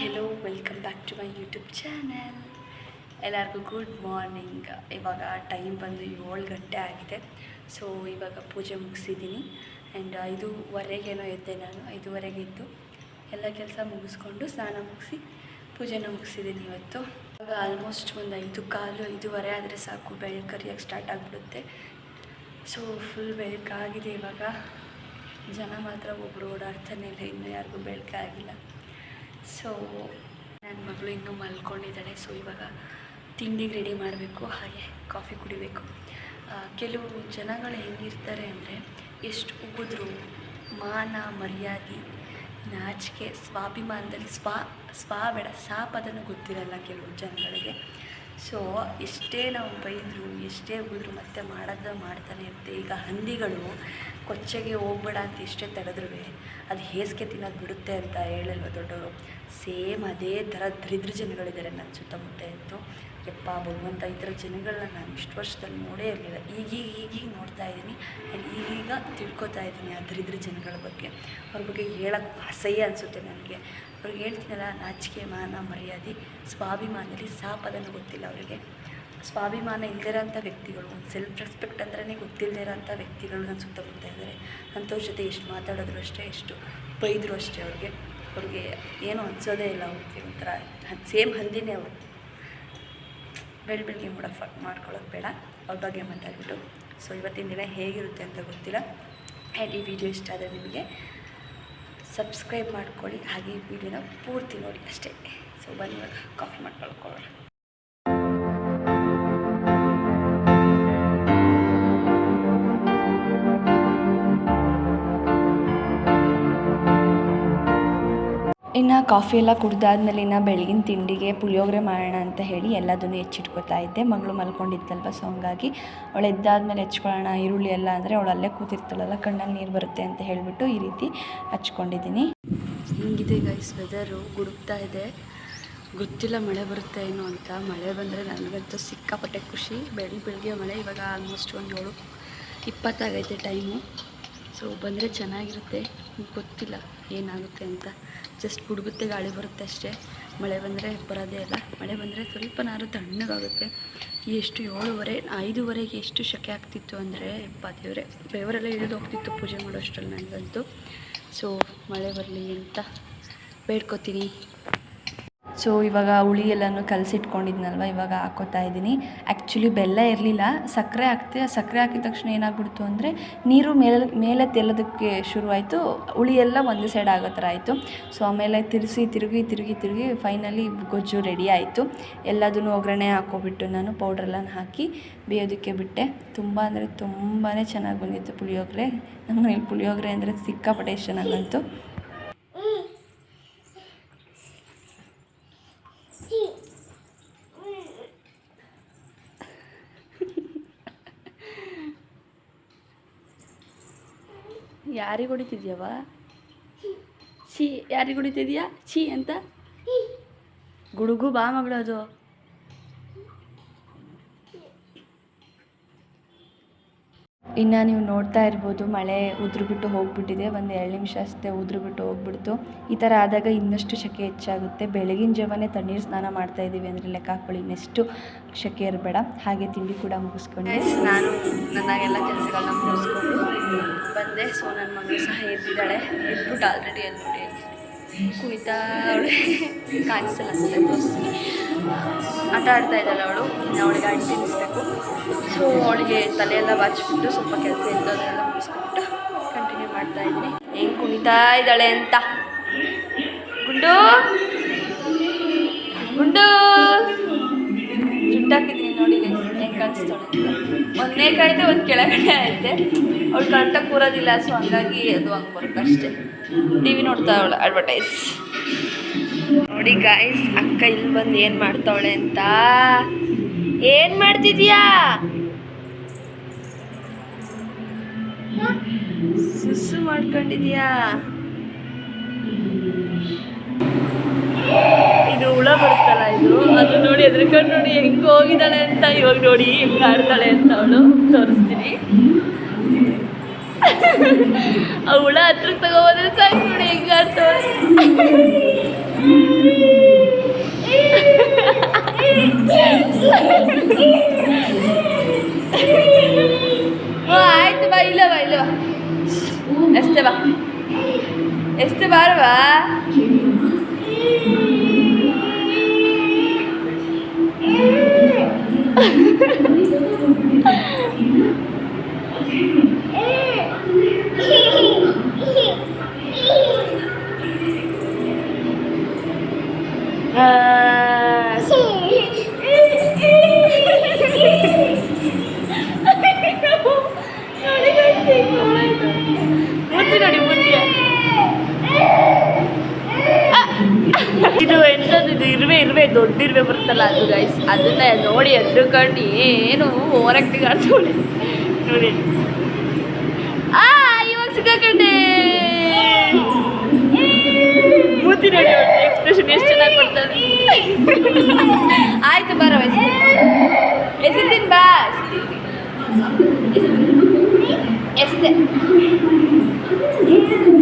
Hello welcome back to my YouTube channel ಎಲ್ಲರಿಗೂ good morning ಇವಾಗ time ಬಂದು ಏಳು ಗಂಟೆ ಆಗಿದೆ. ಸೊ ಇವಾಗ ಪೂಜೆ ಮುಗಿಸಿದ್ದೀನಿ. ಆ್ಯಂಡ್ ಐದೂವರೆಗೇನೋ ಎದ್ದೆ ನಾನು. ಐದೂವರೆಗೆ ಇದ್ದು ಎಲ್ಲ ಕೆಲಸ ಮುಗಿಸ್ಕೊಂಡು ಸ್ನಾನ ಮುಗಿಸಿ ಪೂಜೆನ ಮುಗಿಸಿದ್ದೀನಿ ಇವತ್ತು. ಇವಾಗ ಆಲ್ಮೋಸ್ಟ್ ಒಂದು ಐದು ಕಾಲು, ಐದೂವರೆ ಆದರೆ ಸಾಕು. ಬೆಳಕು ಕರಿಯೋಕ್ಕೆ ಸ್ಟಾರ್ಟ್ ಆಗಿಬಿಡುತ್ತೆ. ಸೊ ಫುಲ್ ಬೆಳಕಾಗಿದೆ ಇವಾಗ. ಜನ ಮಾತ್ರ ಒಬ್ಬರು ಓಡಾಡ್ತಾನೆ ಇಲ್ಲ. ಇನ್ನೂ ಯಾರಿಗೂ ಬೆಳಕಾಗಿಲ್ಲ. ಸೊ ನನ್ನ ಮಗಳು ಇನ್ನೂ ಮಲ್ಕೊಂಡಿದ್ದಾಳೆ. ಸೊ ಇವಾಗ ತಿಂಡಿಗೆ ರೆಡಿ ಮಾಡಬೇಕು. ಹಾಗೆ ಕಾಫಿ ಕುಡಿಬೇಕು. ಕೆಲವು ಜನಗಳು ಹೆಂಗಿರ್ತಾರೆ ಅಂದರೆ ಎಷ್ಟು ಉಗಿದ್ರು ಮಾನ, ಮರ್ಯಾದೆ, ನಾಚಿಕೆ, ಸ್ವಾಭಿಮಾನದಲ್ಲಿ ಸ್ವಾ, ಸ್ವ ಬೇಡ ಸಾ ಗೊತ್ತಿರಲ್ಲ ಕೆಲವು ಜನಗಳಿಗೆ. ಸೊ ಎಷ್ಟೇ ನಾವು ಬೈದರು, ಎಷ್ಟೇ ಉಳಿದ್ರು ಮತ್ತೆ ಮಾಡೋದು ಮಾಡ್ತಾನೆ ಇರುತ್ತೆ ಈಗ ಹಂದಿಗಳು ಕೊಚ್ಚೆಗೆ ಹೋಗ್ಬೇಡ ಅಂತ ಎಷ್ಟೇ ತಡೆದ್ರೂ ಅದು ಹೇಸಿಗೆ ತಿನ್ನೋದು ಬಿಡುತ್ತೆ ಅಂತ ಹೇಳಲ್ವ ದೊಡ್ಡವರು. ಸೇಮ್ ಅದೇ ಥರ ದರಿದ್ರ ಜನಗಳಿದ್ದಾರೆ ನನ್ನ ಸುತ್ತಮುತ್ತ ಇತ್ತು ಯಪ್ಪ ಭಗವಂತ, ಈ ಥರ ಜನಗಳನ್ನ ನಾನು ಇಷ್ಟು ವರ್ಷದಲ್ಲಿ ನೋಡೇ ಇರಲಿಲ್ಲ. ಈಗೀಗ ಈಗೀಗ ನೋಡ್ತಾ ಇದ್ದೀನಿ. ಆ್ಯಂಡ್ ಈಗೀಗ ತಿಳ್ಕೊತಾ ಇದ್ದೀನಿ ಆ ದರಿದ್ರ ಜನಗಳ ಬಗ್ಗೆ. ಅವ್ರ ಬಗ್ಗೆ ಹೇಳೋಕ್ಕೆ ಅಸಹ್ಯ ಅನಿಸುತ್ತೆ ನನಗೆ. ಅವ್ರಿಗೆ ಹೇಳ್ತೀನಲ್ಲ, ನಾಚಿಕೆ, ಮಾನ, ಮರ್ಯಾದೆ, ಸ್ವಾಭಿಮಾನದಲ್ಲಿ ಸಾಪದನ್ನು ಗೊತ್ತಿಲ್ಲ ಅವರಿಗೆ. ಸ್ವಾಭಿಮಾನ ಇಲ್ಲದಿರೋಂಥ ವ್ಯಕ್ತಿಗಳು, ಒಂದು ಸೆಲ್ಫ್ ರೆಸ್ಪೆಕ್ಟ್ ಅಂದ್ರೇ ಗೊತ್ತಿಲ್ಲದೇ ಇರೋಂಥ ವ್ಯಕ್ತಿಗಳು ನನ್ನ ಸುತ್ತಮುತ್ತ ಇದ್ದಾರೆ. ಅಂಥವ್ರ ಜೊತೆ ಎಷ್ಟು ಮಾತಾಡಿದ್ರು ಅಷ್ಟೇ, ಎಷ್ಟು ಬೈದರು ಅಷ್ಟೇ ಅವ್ರಿಗೆ. ಅವ್ರಿಗೆ ಏನೂ ಅನ್ಸೋದೇ ಇಲ್ಲ ಅವ್ರಿಗೆ ಒಂಥರ. ಸೇಮ್ ಹಂದಿನೇ ಅವರು. ಬೆಳ ಬೆಳಗ್ಗೆ ಮೂಡ ಮಾಡ್ಕೊಳ್ಳೋಕೆ ಬೇಡ, ಅವ್ರ ಬಗ್ಗೆ ಮಾತಾಡ್ಬಿಟ್ಟು. ಸೊ ಇವತ್ತಿನ ದಿನ ಹೇಗಿರುತ್ತೆ ಅಂತ ಗೊತ್ತಿಲ್ಲ. ಆ್ಯಂಡ್ ಈ ವಿಡಿಯೋ ಇಷ್ಟ ಆದರೆ ನಿಮಗೆ ಸಬ್ಸ್ಕ್ರೈಬ್ ಮಾಡ್ಕೊಳ್ಳಿ, ಹಾಗೆ ವಿಡಿಯೋನ ಪೂರ್ತಿ ನೋಡಿ ಅಷ್ಟೇ. ಸೊ ಬನ್ನಿ ಇವಾಗ, ಕಾಫಿ ಮಾಡ್ಕೊಳ್ಕೊಳ್ಳೋಣ ಇನ್ನು ಕಾಫಿ ಎಲ್ಲ ಕುಡ್ದಾದ್ಮೇಲೆ ಇನ್ನು ಬೆಳಗಿನ ತಿಂಡಿಗೆ ಪುಳಿಯೋಗರೆ ಮಾಡೋಣ ಅಂತ ಹೇಳಿ ಎಲ್ಲದನ್ನು ಹೆಚ್ಚಿಟ್ಕೋತಾ ಇದ್ದೆ. ಮಗಳು ಮಲ್ಕೊಂಡಿದ್ದಲ್ವ ಸೊ ಹಂಗಾಗಿ ಅವಳು ಎದ್ದಾದ್ಮೇಲೆ ಹೆಚ್ಕೊಳ್ಳೋಣ, ಈರುಳ್ಳಿ ಎಲ್ಲ ಅಂದರೆ ಅವಳು ಅಲ್ಲೇ ಕೂತಿರ್ತಾಳಲ್ಲ, ಕಣ್ಣಲ್ಲಿ ನೀರು ಬರುತ್ತೆ ಅಂತ ಹೇಳಿಬಿಟ್ಟು ಈ ರೀತಿ ಹಚ್ಕೊಂಡಿದ್ದೀನಿ. ಹಿಂಗಿದೆ ಗೈಸ್ ವೆದರು ಗುಡುಕ್ತಾ ಇದೆ. ಗೊತ್ತಿಲ್ಲ ಮಳೆ ಬರುತ್ತೆ ಏನೋ ಅಂತ. ಮಳೆ ಬಂದರೆ ನನಗಂತೂ ಸಿಕ್ಕಾಪಟ್ಟೆ ಖುಷಿ. ಬೆಳಗ್ಗೆ ಬೆಳಗ್ಗೆ ಮಳೆ ಇವಾಗ ಆಲ್ಮೋಸ್ಟ್ ಒಂದು ಏಳು, ಇಪ್ಪತ್ತಾಗೈತೆ ಟೈಮು ಸೊ ಬಂದರೆ ಚೆನ್ನಾಗಿರುತ್ತೆ. ಗೊತ್ತಿಲ್ಲ ಏನಾಗುತ್ತೆ ಅಂತ. ಜಸ್ಟ್ ಗುಡುಗುತ್ತೆ ಗಾಳಿ ಬರುತ್ತೆ ಅಷ್ಟೇ. ಮಳೆ ಬಂದರೆ ಬರೋದೇ ಇಲ್ಲ. ಮಳೆ ಬಂದರೆ ಸ್ವಲ್ಪನಾದ್ರು ತಣ್ಣಗಾಗುತ್ತೆ. ಎಷ್ಟು ಏಳುವರೆ, ಐದೂವರೆಗೆ ಎಷ್ಟು ಶೆಕೆ ಆಗ್ತಿತ್ತು ಅಂದರೆ ಪಾತಿಯವರೇ ಬೆವರೆಲ್ಲ ಇಳಿದು ಹೋಗ್ತಿತ್ತು ಪೂಜೆ ಮಾಡೋ ಅಷ್ಟರಲ್ಲಿ ನನಗಂತೂ ಸೊ ಮಳೆ ಬರಲಿ ಅಂತ ಬೇಡ್ಕೊತೀನಿ. ಸೊ ಇವಾಗ ಹುಳಿ ಎಲ್ಲನೂ ಕಲಸಿಟ್ಕೊಂಡಿದ್ನಲ್ವ? ಇವಾಗ ಹಾಕೋತಾ ಇದ್ದೀನಿ. ಆ್ಯಕ್ಚುಲಿ ಬೆಲ್ಲ ಇರಲಿಲ್ಲ. ಸಕ್ಕರೆ ಹಾಕ್ತೆ, ಸಕ್ಕರೆ ಹಾಕಿದ ತಕ್ಷಣ ಏನಾಗ್ಬಿಡ್ತು ಅಂದರೆ ನೀರು ಮೇಲೆ ಮೇಲೆ ತೆಲ್ಲೋದಕ್ಕೆ ಶುರುವಾಯಿತು. ಹುಳಿ ಎಲ್ಲ ಒಂದು ಸೈಡ್ ಆಗೋ ಥರ ಆಯಿತು. ಸೊ ಆಮೇಲೆ ತಿರುಗಿಸಿ ತಿರುಗಿ ತಿರುಗಿ ತಿರುಗಿ ಫೈನಲಿ ಗೊಜ್ಜು ರೆಡಿ ಆಯಿತು. ಎಲ್ಲದನ್ನು ಒಗ್ಗರಣೆ ಹಾಕೋಬಿಟ್ಟು ನಾನು ಪೌಡ್ರೆಲ್ಲನ ಹಾಕಿ ಬೇಯೋದಕ್ಕೆ ಬಿಟ್ಟೆ. ತುಂಬ ಅಂದರೆ ತುಂಬಾ ಚೆನ್ನಾಗಿ ಬಂದಿತ್ತು ಪುಳಿಯೋಗರೆ. ನಮ್ಮ ಪುಳಿಯೋಗರೆ ಅಂದರೆ ಸಿಕ್ಕಾಪಟ್ಟೆ ಯಾರಿಗೆ ಹೊಡಿತಿದ್ಯವ ಛೀ ಯಾರಿಗೆ ಹೊಡಿತಿದ್ಯಾ? ಛೀ ಅಂತ? ಗುಡುಗು ಬಾ ಮಗಳು ಅದು. ಇನ್ನು ನೀವು ನೋಡ್ತಾ ಇರ್ಬೋದು, ಮಳೆ ಉದುರು ಬಿಟ್ಟು ಹೋಗ್ಬಿಟ್ಟಿದೆ, ಒಂದು ಎರಡು ನಿಮಿಷ ಅಷ್ಟೇ ಉದುರು ಬಿಟ್ಟು ಹೋಗ್ಬಿಡ್ತು. ಈ ಥರ ಆದಾಗ ಇನ್ನಷ್ಟು ಸೆಕೆ ಹೆಚ್ಚಾಗುತ್ತೆ. ಬೆಳಗಿನ ಜಾವನೇ ತಣ್ಣೀರು ಸ್ನಾನ ಮಾಡ್ತಾ ಇದ್ದೀವಿ ಅಂದರೆ ಲೆಕ್ಕ ಹಾಕ್ಕೊಳ್ಳಿ ಇನ್ನೆಷ್ಟು ಸೆಕೆ ಇರಬೇಡ. ಹಾಗೆ ತಿಂಡಿ ಕೂಡ ಮುಗಿಸ್ಕೊಂಡೆ. ನಾನು ನನ್ನಾಗೆಲ್ಲ ಕೆಲಸಗಳನ್ನ ಮುಗಿಸ್ಕೊಂಡು ಬಂದೆ. ಸೊ ನನ್ನ ಮಗಳು ಸಹ ಎದ್ದಿದ್ದಾಳೆ. ಎದ್ಬಿಟ್ಟು ಆಲ್ರೆಡಿ ಎದ್ದು ನೋಡಿ ಕುಣಿತಾ ಅವಳೆ. ಕಾಣಿಸಲ್ಲ ಆಟ ಆಡ್ತಾ ಇದ್ದಾಳೆ ಅವಳು. ಅವಳಿಗೆ ಅಡ್ಡಿ ತಿನ್ನಿಸ್ಬೇಕು. ಸೊ ಅವಳಿಗೆ ತಲೆಯೆಲ್ಲ ಬಾಚಿಬಿಟ್ಟು ಸ್ವಲ್ಪ ಕೆಲಸ ಇರ್ತದೆಲ್ಲ ಮುಗಿಸ್ಕೊಂಡು ಕಂಟಿನ್ಯೂ ಮಾಡ್ತಾ ಇದ್ದೀನಿ. ಹೆಂಗೆ ಕುಣಿತಾ ಇದ್ದಾಳೆ ಅಂತ? ಗುಂಡು! ಗುಂಡು! ಜುಟ್ಟಾಕಿದ್ದೀನಿ ನೋಡಿ ಹೆಂಗೆ ಕಾಣಿಸ್ತಾಳೆ ಒಂದನೇ ಕಾಯ್ದೆ ಒಂದು ಕೆಳಗಡೆ ಐತೆ. ಅವಳು ಕರೆಕ್ಟಾಗಿ ಕೂರೋದಿಲ್ಲ ಸೊ ಹಂಗಾಗಿ ಅದು ಹಂಗೆ ಬರುತ್ತೆ ಅಷ್ಟೇ. ಟಿ ವಿ ನೋಡ್ತಾ ಅವಳು ಅಡ್ವರ್ಟೈಸ್ ನೋಡಿ ಗಾಯ್ಸ್ ಅಕ್ಕ ಇಲ್ಲಿ ಬಂದು ಏನು ಮಾಡ್ತಾವಳೆ ಅಂತ? ಏನು ಮಾಡ್ತಿದ್ಯಾ? ಸುಸ್ಸು ಮಾಡ್ಕೊಂಡಿದ್ಯಾ? ಇದು ಹುಳ ಬರುತ್ತಲ್ಲ ಇದು? ಅದು ನೋಡಿ ಎದ್ರಕೊಂಡು ನೋಡಿ ಹೆಂಗ ಹೋಗಿದ್ದಾಳೆ ಅಂತ ಇವಾಗ ನೋಡಿ ಹೆಂಗ ಆಡ್ತಾಳೆ ಅಂತ ಅವಳು ತೋರಿಸ್ತೀನಿ. ಆ ಹುಳ ಹತ್ರಕ್ಕೆ ತಗೋಬೋದ್ರೆ ಸಾಕು ನೋಡಿ ಹೆಂಗ ಆಡ್ತಾಳೆ. Este va. Este barba. ಇದು ಎಂಥದ್ದು ಇರುವೆ ಇರುವೆ, ದೊಡ್ಡ ಇರುವೆ ಬರುತ್ತಲ್ಲ ಅದು ಗೈಸ್ ಅದನ್ನ ನೋಡಿ ಎದ್ರುಕೊಂಡು ಏನು ಆಕ್ಟಿಂಗ್ ಆಡ್ತಾಳೆ ನೋಡಿ. ಆ, ಇವಾಗ ಸಿಕ್ಕಾಕೊಂಡೆ. ಮೂತಿ ನೋಡಿ ಎಕ್ಸ್ಪ್ರೆಷನ್ ಎಷ್ಟು ಚೆನ್ನಾಗಿ ಕೊಡ್ತಾಳೆ ಆಯ್ತು, ಬರ ಎಸಿತೀನಿ ಬಾ. ಎಸ್ತೆ ಎಸ್ತೆ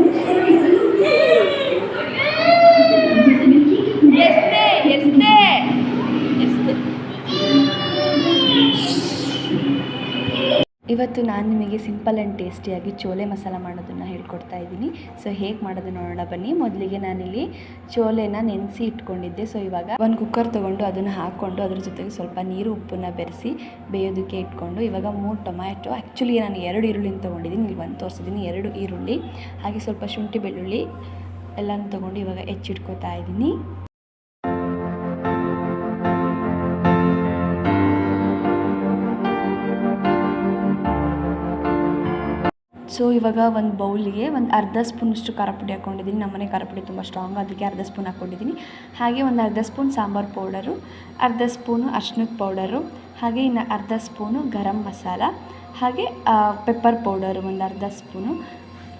ಇವತ್ತು ನಾನು ನಿಮಗೆ ಸಿಂಪಲ್ ಆ್ಯಂಡ್ ಟೇಸ್ಟಿಯಾಗಿ ಚೋಲೆ ಮಸಾಲ ಮಾಡೋದನ್ನು ಹೇಳ್ಕೊಡ್ತಾ ಇದ್ದೀನಿ. ಸೊ ಹೇಗೆ ಮಾಡೋದು ನೋಡೋಣ ಬನ್ನಿ. ಮೊದಲಿಗೆ ನಾನಿಲ್ಲಿ ಚೋಲೆನ ನೆನೆಸಿ ಇಟ್ಕೊಂಡಿದ್ದೆ. ಸೊ ಇವಾಗ ಒಂದು ಕುಕ್ಕರ್ ತೊಗೊಂಡು ಅದನ್ನು ಹಾಕ್ಕೊಂಡು ಅದ್ರ ಜೊತೆಗೆ ಸ್ವಲ್ಪ ನೀರು ಉಪ್ಪನ್ನು ಬೆರೆಸಿ ಬೇಯೋದಕ್ಕೆ ಇಟ್ಕೊಂಡು ಇವಾಗ ಮೂರು ಟೊಮ್ಯಾಟೊ ಆ್ಯಕ್ಚುಲಿ ನಾನು ಎರಡು ಈರುಳ್ಳಿನ ತೊಗೊಂಡಿದ್ದೀನಿ. ಇಲ್ಲಿ ಒಂದು ತೋರಿಸಿದ್ದೀನಿ ಎರಡು ಈರುಳ್ಳಿ, ಹಾಗೆ ಸ್ವಲ್ಪ ಶುಂಠಿ ಬೆಳ್ಳುಳ್ಳಿ ಎಲ್ಲನೂ ತೊಗೊಂಡು ಇವಾಗ ಹೆಚ್ಚಿಟ್ಕೋತಾ ಇದ್ದೀನಿ. ಸೊ ಇವಾಗ ಒಂದು ಬೌಲಿಗೆ ಒಂದು ಅರ್ಧ ಸ್ಪೂನಷ್ಟು ಖಾರ ಪುಡಿ ಹಾಕ್ಕೊಂಡಿದ್ದೀನಿ ನಮ್ಮನೆ ಖಾರ ಪುಡಿ ತುಂಬ ಸ್ಟ್ರಾಂಗ್ ಅದಕ್ಕೆ ಅರ್ಧ ಸ್ಪೂನ್ ಹಾಕ್ಕೊಂಡಿದ್ದೀನಿ ಹಾಗೆ ಒಂದು ಅರ್ಧ ಸ್ಪೂನ್ ಸಾಂಬಾರು ಪೌಡರು, ಅರ್ಧ ಸ್ಪೂನು ಅರ್ಶಿನದ ಪೌಡರು, ಹಾಗೆ ಇನ್ನು ಅರ್ಧ ಸ್ಪೂನು ಗರಂ ಮಸಾಲ, ಹಾಗೆ ಪೆಪ್ಪರ್ ಪೌಡರು ಒಂದು ಅರ್ಧ ಸ್ಪೂನು.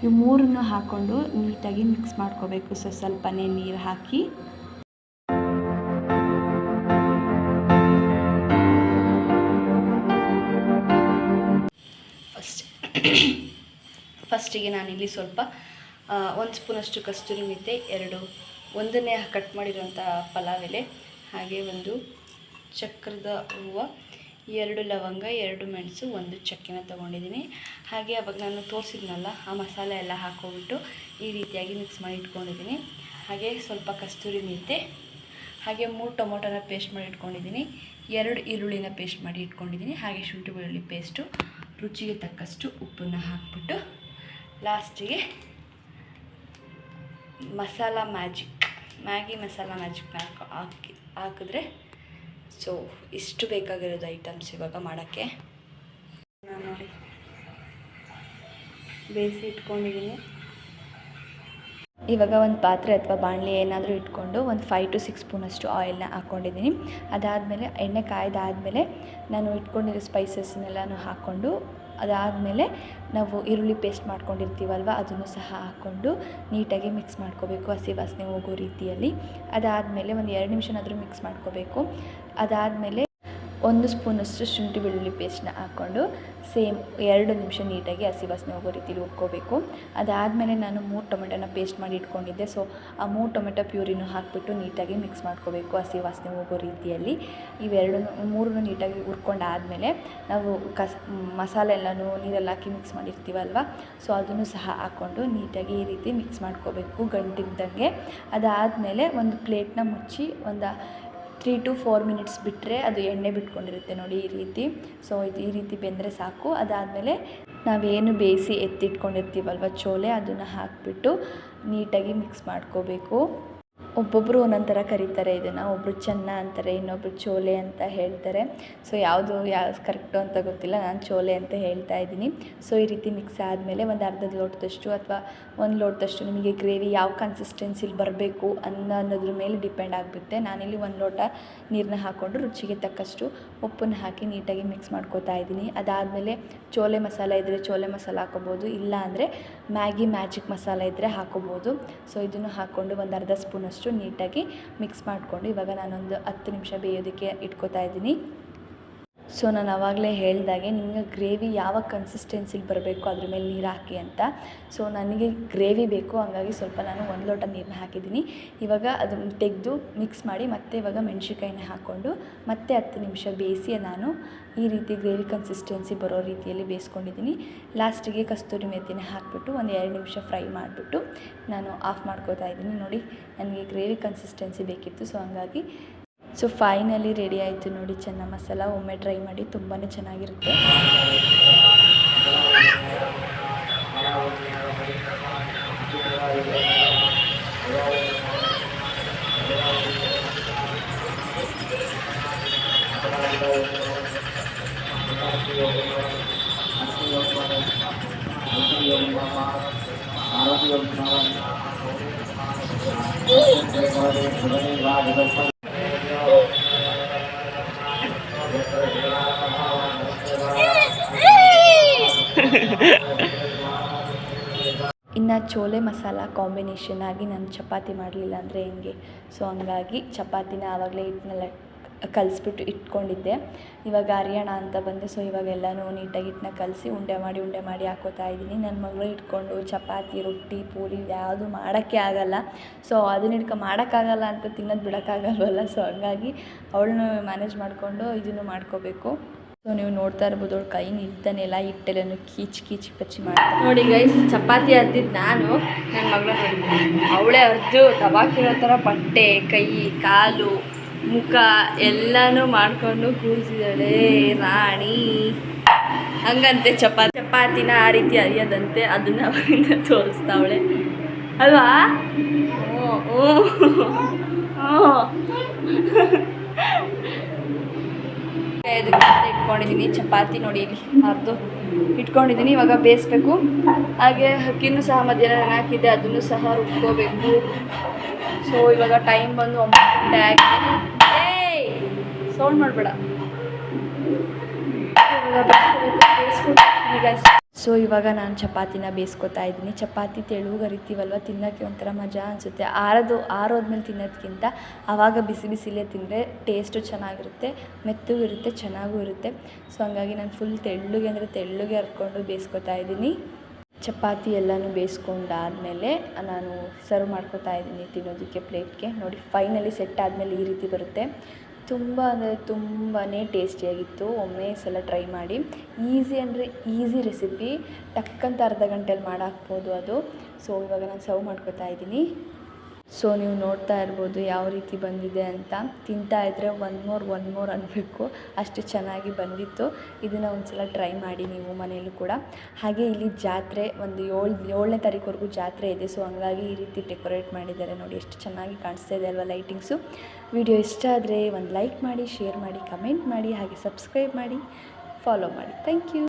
ಇವು ಮೂರನ್ನು ಹಾಕ್ಕೊಂಡು ನೀಟಾಗಿ ಮಿಕ್ಸ್ ಮಾಡ್ಕೋಬೇಕು. ಸೊ ಸ್ವಲ್ಪನೇ ನೀರು ಹಾಕಿ. ಫಸ್ಟ್ ಫಸ್ಟಿಗೆ ನಾನಿಲ್ಲಿ ಸ್ವಲ್ಪ ಒಂದು ಸ್ಪೂನಷ್ಟು ಕಸ್ತೂರಿ ಮೆಂತೆ ಎರಡು ಒಂದನ್ನೇ ಕಟ್ ಮಾಡಿರುವಂಥ ಪಲಾವ್ ಎಲೆ ಹಾಗೆ ಒಂದು ಚಕ್ರದ ಹೂವು, ಎರಡು ಲವಂಗ, ಎರಡು ಮೆಣಸು, ಒಂದು ಚಕ್ಕೆನ ತೊಗೊಂಡಿದ್ದೀನಿ. ಹಾಗೆ ಅವಾಗ ನಾನು ತೋರಿಸಿದ್ನಲ್ಲ, ಆ ಮಸಾಲೆ ಎಲ್ಲ ಹಾಕ್ಕೊಬಿಟ್ಟು ಈ ರೀತಿಯಾಗಿ ಮಿಕ್ಸ್ ಮಾಡಿ ಇಟ್ಕೊಂಡಿದ್ದೀನಿ. ಹಾಗೆ ಸ್ವಲ್ಪ ಕಸ್ತೂರಿ ಮೆಂತೆ ಹಾಗೆ ಮೂರು ಟೊಮೊಟೊನ ಪೇಸ್ಟ್ ಮಾಡಿ ಇಟ್ಕೊಂಡಿದ್ದೀನಿ. ಎರಡು ಈರುಳ್ಳಿನ ಪೇಸ್ಟ್ ಮಾಡಿ ಇಟ್ಕೊಂಡಿದ್ದೀನಿ. ಹಾಗೆ ಶುಂಠಿ ಬೆಳ್ಳುಳ್ಳಿ ಪೇಸ್ಟು, ರುಚಿಗೆ ತಕ್ಕಷ್ಟು ಉಪ್ಪನ್ನು ಹಾಕ್ಬಿಟ್ಟು ಲಾಸ್ಟಿಗೆ masala magic Maggi masala magic ಹಾಕಿ ಹಾಕಿ ಹಾಕಿದ್ರೆ ಸೊ ಇಷ್ಟು ಬೇಕಾಗಿರೋದು ಐಟಮ್ಸ್ ಇವಾಗ ಮಾಡೋಕ್ಕೆ. ನಾನು ನೋಡಿ. ಬೇಯಿಸಿ ಇಟ್ಕೊಂಡಿದ್ದೀನಿ. ಇವಾಗ ಒಂದು ಪಾತ್ರೆ ಅಥವಾ ಬಾಣಲಿ ಏನಾದರೂ ಇಟ್ಕೊಂಡು ಒಂದು ಫೈವ್ ಟು ಸಿಕ್ಸ್ ಸ್ಪೂನಷ್ಟು ಆಯಿಲ್ನ ಹಾಕ್ಕೊಂಡಿದ್ದೀನಿ ಅದಾದಮೇಲೆ ಎಣ್ಣೆ ಕಾಯ್ದಾದಮೇಲೆ ನಾನು ಇಟ್ಕೊಂಡಿರೋ ಸ್ಪೈಸಸ್ನೆಲ್ಲನೂ ಹಾಕ್ಕೊಂಡು ಅದಾದಮೇಲೆ ನಾವು ಈರುಳ್ಳಿ ಪೇಸ್ಟ್ ಮಾಡ್ಕೊಂಡಿರ್ತೀವಲ್ವ, ಅದನ್ನು ಸಹ ಹಾಕ್ಕೊಂಡು ನೀಟಾಗಿ ಮಿಕ್ಸ್ ಮಾಡ್ಕೋಬೇಕು, ಹಸಿ ವಾಸನೆ ಹೋಗೋ ರೀತಿಯಲ್ಲಿ. ಅದಾದಮೇಲೆ ಒಂದು ಎರಡು ನಿಮಿಷನಾದರೂ ಮಿಕ್ಸ್ ಮಾಡ್ಕೋಬೇಕು. ಅದಾದಮೇಲೆ ಒಂದು ಸ್ಪೂನಷ್ಟು ಶುಂಠಿ ಬೆಳ್ಳುಳ್ಳಿ ಪೇಸ್ಟ್ನ ಹಾಕ್ಕೊಂಡು ಸೇಮ್ ಎರಡು ನಿಮಿಷ ನೀಟಾಗಿ ಹಸಿ ವಾಸನೆ ಹೋಗೋ ರೀತಿಲಿ ಹುರ್ಕೋಬೇಕು. ಅದಾದಮೇಲೆ ನಾನು ಮೂರು ಟೊಮೆಟೊನ ಪೇಸ್ಟ್ ಮಾಡಿ ಇಟ್ಕೊಂಡಿದ್ದೆ. ಸೊ ಆ ಮೂರು ಟೊಮೆಟೊ ಪ್ಯೂರಿನೂ ಹಾಕಿಬಿಟ್ಟು ನೀಟಾಗಿ ಮಿಕ್ಸ್ ಮಾಡ್ಕೋಬೇಕು ಹಸಿ ವಾಸನೆ ಹೋಗೋ ರೀತಿಯಲ್ಲಿ. ಇವೆರಡನ್ನೂ, ಮೂರನ್ನು ನೀಟಾಗಿ ಹುರ್ಕೊಂಡಾದಮೇಲೆ ನಾವು ಕಸ, ಮಸಾಲೆ ಎಲ್ಲನೂ ನೀರಲ್ಲಿ ಹಾಕಿ ಮಿಕ್ಸ್ ಮಾಡಿರ್ತೀವಲ್ವ? ಸೊ ಅದನ್ನು ಸಹ ಹಾಕ್ಕೊಂಡು ನೀಟಾಗಿ ಈ ರೀತಿ ಮಿಕ್ಸ್ ಮಾಡ್ಕೋಬೇಕು ಗಂಟಿದ್ದಂಗೆ ಅದಾದಮೇಲೆ ಒಂದು ಪ್ಲೇಟ್ನ ಮುಚ್ಚಿ, ಒಂದು ತ್ರೀ ಟು ಫೋರ್ ಮಿನಿಟ್ಸ್ ಬಿಟ್ಟರೆ ಅದು ಎಣ್ಣೆ ಬಿಟ್ಕೊಂಡಿರುತ್ತೆ ನೋಡಿ ಈ ರೀತಿ. ಸೊ ಇದು ಈ ರೀತಿ ಬೆಂದರೆ ಸಾಕು. ಅದಾದಮೇಲೆ ನಾವೇನು ಬೇಯಿಸಿ ಎತ್ತಿಟ್ಕೊಂಡಿರ್ತೀವಲ್ವ ಚೋಲೆ, ಅದನ್ನು ಹಾಕಿಬಿಟ್ಟು ನೀಟಾಗಿ ಮಿಕ್ಸ್ ಮಾಡ್ಕೋಬೇಕು. ಒಬ್ಬೊಬ್ಬರು ಒಂದೊಂದು ಥರ ಕರೀತಾರೆ, ಇದನ್ನು ಒಬ್ಬರು ಚೆನ್ನ ಅಂತಾರೆ, ಇನ್ನೊಬ್ರು ಚೋಲೆ ಅಂತ ಹೇಳ್ತಾರೆ. ಸೊ ಯಾವುದು ಯಾವ ಕರೆಕ್ಟು ಅಂತ ಗೊತ್ತಿಲ್ಲ, ನಾನು ಚೋಲೆ ಅಂತ ಹೇಳ್ತಾ ಇದ್ದೀನಿ. ಸೊ ಈ ರೀತಿ ಮಿಕ್ಸ್ ಆದಮೇಲೆ ಒಂದು ಅರ್ಧ ಲೋಟದಷ್ಟು ಅಥವಾ ಒಂದು ಲೋಟದಷ್ಟು ನಿಮಗೆ ಗ್ರೇವಿ ಯಾವ ಕನ್ಸಿಸ್ಟೆನ್ಸಿಲಿ ಬರಬೇಕು ಅನ್ನೋ ಅನ್ನೋದ್ರ ಮೇಲೆ ಡಿಪೆಂಡ್ ಆಗಿಬಿಡುತ್ತೆ. ನಾನಿಲ್ಲಿ ಒಂದು ಲೋಟ ನೀರನ್ನ ಹಾಕ್ಕೊಂಡು ರುಚಿಗೆ ತಕ್ಕಷ್ಟು ಉಪ್ಪನ್ನು ಹಾಕಿ ನೀಟಾಗಿ ಮಿಕ್ಸ್ ಮಾಡ್ಕೋತಾ ಇದ್ದೀನಿ. ಅದಾದಮೇಲೆ ಚೋಲೆ ಮಸಾಲ ಇದ್ದರೆ ಚೋಲೆ ಮಸಾಲ ಹಾಕೋಬೋದು ಇಲ್ಲ ಅಂದರೆ ಮ್ಯಾಗಿ ಮ್ಯಾಜಿಕ್ ಮಸಾಲ ಇದ್ದರೆ ಹಾಕೋಬೋದು. ಸೊ ಇದನ್ನು ಹಾಕ್ಕೊಂಡು ಒಂದು ಅರ್ಧ ಸ್ಪೂನಷ್ಟು ನೀಟಾಗಿ ಮಿಕ್ಸ್ ಮಾಡಿಕೊಂಡು ಇವಾಗ ನಾನೊಂದು ಹತ್ತು ನಿಮಿಷ ಬೇಯೋದಕ್ಕೆ ಇಟ್ಕೋತಾ ಇದ್ದೀನಿ. ಸೊ ನಾನು ಆವಾಗಲೇ ಹೇಳಿದಾಗೆ ನಿಮಗೆ ಗ್ರೇವಿ ಯಾವ ಕನ್ಸಿಸ್ಟೆನ್ಸಿಗೆ ಬರಬೇಕು ಅದ್ರ ಮೇಲೆ ನೀರು ಹಾಕಿ ಅಂತ. ಸೊ ನನಗೆ ಗ್ರೇವಿ ಬೇಕು, ಹಂಗಾಗಿ ಸ್ವಲ್ಪ ನಾನು ಒಂದು ಲೋಟ ನೀರನ್ನ ಹಾಕಿದ್ದೀನಿ. ಇವಾಗ ಅದು ತೆಗೆದು ಮಿಕ್ಸ್ ಮಾಡಿ ಮತ್ತೆ ಇವಾಗ ಮೆಣ್ಸಿನ್ಕಾಯಿನ ಹಾಕ್ಕೊಂಡು ಮತ್ತೆ ಹತ್ತು ನಿಮಿಷ ಬೇಯಿಸಿ ನಾನು ಈ ರೀತಿ ಗ್ರೇವಿ ಕನ್ಸಿಸ್ಟೆನ್ಸಿ ಬರೋ ರೀತಿಯಲ್ಲಿ ಬೇಯಿಸ್ಕೊಂಡಿದ್ದೀನಿ. ಲಾಸ್ಟಿಗೆ ಕಸ್ತೂರಿ ಮೆಥಿನ ಹಾಕಿಬಿಟ್ಟು ಒಂದು ಎರಡು ನಿಮಿಷ ಫ್ರೈ ಮಾಡಿಬಿಟ್ಟು ನಾನು ಆಫ್ ಮಾಡ್ಕೋತಾ ಇದ್ದೀನಿ. ನೋಡಿ, ನನಗೆ ಗ್ರೇವಿ ಕನ್ಸಿಸ್ಟೆನ್ಸಿ ಬೇಕಿತ್ತು. ಸೊ ಹಂಗಾಗಿ ಸೊ ಫೈನಲಿ ರೆಡಿ ಆಯಿತು ನೋಡಿ ಚೆನ್ನ ಮಸಾಲ. ಒಮ್ಮೆ ಟ್ರೈ ಮಾಡಿ ತುಂಬಾ ಚೆನ್ನಾಗಿರುತ್ತೆ. ಇನ್ನು ಚೋಲೆ ಮಸಾಲ ಕಾಂಬಿನೇಷನ್ ಆಗಿ ನಾನು ಚಪಾತಿ ಮಾಡಲಿಲ್ಲ ಅಂದರೆ ಹೆಂಗೆ? ಸೊ ಹಂಗಾಗಿ ಚಪಾತಿನ ಆವಾಗಲೇ ಹಿಟ್ಟನ್ನೆಲ್ಲ ಕಲಿಸ್ಬಿಟ್ಟು ಇಟ್ಕೊಂಡಿದ್ದೆ. ಇವಾಗ ಹರಿಯೋಣ ಅಂತ ಬಂದೆ ಸೊ ಇವಾಗ ಎಲ್ಲನೂ ನೀಟಾಗಿ ಹಿಟ್ಟನ್ನ ಕಲಸಿ ಉಂಡೆ ಮಾಡಿ ಉಂಡೆ ಮಾಡಿ ಹಾಕೋತಾ ಇದ್ದೀನಿ. ನನ್ನ ಮಗಳು ಇಟ್ಕೊಂಡು ಚಪಾತಿ, ರೊಟ್ಟಿ, ಪೂರಿ ಯಾವುದು ಮಾಡೋಕ್ಕೆ ಆಗಲ್ಲ. ಸೊ ಅದನ್ನ ಹಿಡ್ಕೊ ಮಾಡೋಕ್ಕಾಗಲ್ಲ ಅಂತ ತಿನ್ನೋದು ಬಿಡೋಕ್ಕಾಗಲ್ವಲ್ಲ ಸೊ ಹಂಗಾಗಿ ಅವಳನ್ನು ಮ್ಯಾನೇಜ್ ಮಾಡಿಕೊಂಡು ಇದನ್ನು ಮಾಡ್ಕೋಬೇಕು. ಸೊ ನೀವು ನೋಡ್ತಾ ಇರ್ಬೋದು, ಅವ್ಳು ಕೈ ನಿಲ್ತಾನೆ ಇಲ್ಲ, ಹಿಟ್ಟೆಲ್ಲನು ಕೀಚ್ ಕೀಚ್ ಪಚ್ಚಿ ಮಾಡ್ತಾರೆ ನೋಡಿ ಗೈಸ್ ಚಪಾತಿ ಹರ್ದಿದ್ದು ನಾನು ನನ್ನ ಮಗಳು ಅವಳೇ ಅರ್ದು ತವಾಕಿರೋ ಥರ ಬಟ್ಟೆ, ಕೈ, ಕಾಲು, ಮುಖ ಎಲ್ಲನೂ ಮಾಡ್ಕೊಂಡು ಕೂರಿಸಿದಾಳೆ. ರಾಣಿ, ಹಂಗಂತೆ ಚಪಾತಿ. ಚಪಾತಿನ ಆ ರೀತಿ ಅರಿಯೋದಂತೆ ಅದನ್ನ ಅವರಿಂದ ತೋರಿಸ್ತಾವಳೆ. ಅಲ್ವಾ? ಓ ಓ ಹ್ಞೂ ಇದಕ್ಕೆ ಇಟ್ಕೊಂಡಿದ್ದೀನಿ ಚಪಾತಿ ನೋಡಿ ಇಲ್ಲಿ ಅರ್ದು ಇಟ್ಕೊಂಡಿದ್ದೀನಿ ಇವಾಗ ಬೇಯಿಸ್ಬೇಕು. ಹಾಗೆ ಅಕ್ಕಿನೂ ಸಹ ಮಧ್ಯಾಹ್ನ ಹಾಕಿದ್ದೆ. ಅದನ್ನು ಸಹ ರುಬ್ಕೋಬೇಕು. ಸೊ ಇವಾಗ ಟೈಮ್ ಬಂದು ಒಂಬತ್ತು ಆಗಿದೆ ಸೌಂಡ್ ಮಾಡಬೇಡ. ಸೊ ಇವಾಗ ನಾನು ಚಪಾತಿನ ಬೇಯಿಸ್ಕೊತಾ ಇದ್ದೀನಿ. ಚಪಾತಿ ತೆಳುಗೆ ಅರಿತೀವಲ್ವ ತಿನ್ನೋಕ್ಕೆ ಒಂಥರ ಮಜಾ ಅನಿಸುತ್ತೆ. ಆರೋದು, ಆರೋದ್ಮೇಲೆ ತಿನ್ನೋದಕ್ಕಿಂತ ಆವಾಗ ಬಿಸಿ ಬಿಸಿಲೇ ತಿಂದರೆ ಟೇಸ್ಟು ಚೆನ್ನಾಗಿರುತ್ತೆ, ಮೆತ್ತಗೂ ಇರುತ್ತೆ, ಚೆನ್ನಾಗೂ ಇರುತ್ತೆ. ಸೊ ಹಂಗಾಗಿ ನಾನು ಫುಲ್ ತೆಳ್ಳಗೆ ಅಂದರೆ ತೆಳ್ಳಗೆ ಹರ್ಕೊಂಡು ಬೇಯಿಸ್ಕೊತಾ ಇದ್ದೀನಿ. ಚಪಾತಿ ಎಲ್ಲನೂ ಬೇಯಿಸ್ಕೊಂಡಾದಮೇಲೆ ನಾನು ಸರ್ವ್ ಮಾಡ್ಕೊತಾ ಇದ್ದೀನಿ ತಿನ್ನೋದಕ್ಕೆ ಪ್ಲೇಟ್ಗೆ ನೋಡಿ ಫೈನಲಿ ಸೆಟ್ ಆದಮೇಲೆ ಈ ರೀತಿ ಬರುತ್ತೆ. ತುಂಬ ಅಂದರೆ ತುಂಬಾ ಟೇಸ್ಟಿಯಾಗಿತ್ತು. ಒಮ್ಮೆ ಸಲ ಟ್ರೈ ಮಾಡಿ. ಈಸಿ ಅಂದರೆ ಈಸಿ ರೆಸಿಪಿ. ಟಕ್ಕಂತ ಅರ್ಧ ಗಂಟೆಯಲ್ಲಿ ಮಾಡಾಕ್ಬೋದು ಅದು. ಸೊ ಇವಾಗ ನಾನು ಸರ್ವ್ ಮಾಡ್ಕೊತಾ ಇದ್ದೀನಿ. ಸೊ ನೀವು ನೋಡ್ತಾ ಇರ್ಬೋದು ಯಾವ ರೀತಿ ಬಂದಿದೆ ಅಂತ. ತಿಂತಾ ಇದ್ದರೆ ಒನ್ ಮೋರ್ ಒನ್ ಮೋರ್ ಅನ್ನಬೇಕು ಅಷ್ಟು ಚೆನ್ನಾಗಿ ಬಂದಿತ್ತು. ಇದನ್ನು ಒಂದು ಸಲ ಟ್ರೈ ಮಾಡಿ ನೀವು ಮನೆಯಲ್ಲೂ ಕೂಡ. ಹಾಗೆ ಇಲ್ಲಿ ಜಾತ್ರೆ, ಒಂದು ಏಳು, ಏಳನೇ ತಾರೀಕುವರೆಗೂ ಜಾತ್ರೆ ಇದೆ. ಸೊ ಹಂಗಾಗಿ ಈ ರೀತಿ ಡೆಕೋರೇಟ್ ಮಾಡಿದ್ದಾರೆ ನೋಡಿ. ಎಷ್ಟು ಚೆನ್ನಾಗಿ ಕಾಣಿಸ್ತಾ ಇದೆ ಅಲ್ವಾ ಲೈಟಿಂಗ್ಸು ವಿಡಿಯೋ ಇಷ್ಟ ಆದರೆ ಒಂದು ಲೈಕ್ ಮಾಡಿ ಶೇರ್ ಮಾಡಿ ಕಮೆಂಟ್ ಮಾಡಿ, ಹಾಗೆ ಸಬ್ಸ್ಕ್ರೈಬ್ ಮಾಡಿ ಫಾಲೋ ಮಾಡಿ. Thank you